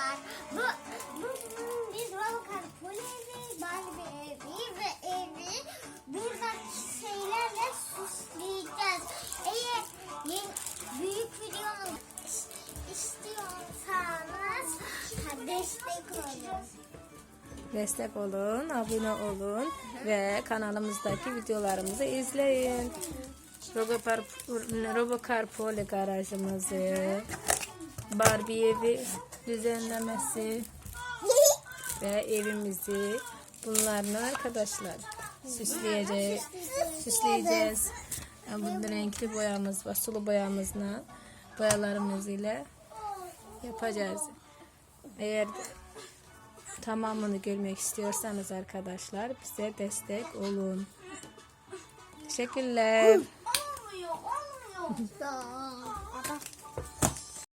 arkadaşlar. Bu, bu biz Volkan Polevi, Barbie evi ve evi buradaki şeylerle süsleyeceğiz. Eğer yeni, büyük videomu is- istiyorsanız destek olun. Destek olun, abone olun ve kanalımızdaki videolarımızı izleyin. Robokar Poli garajımızı, Barbie evi düzenlemesi ve evimizi bunlarla arkadaşlar süsleyeceğiz. Süsleyeceğiz. Yani bunda renkli boyamız var. Sulu boyamızla boyalarımız ile yapacağız. Eğer tamamını görmek istiyorsanız arkadaşlar bize destek olun. Teşekkürler. Olmuyor, olmuyor.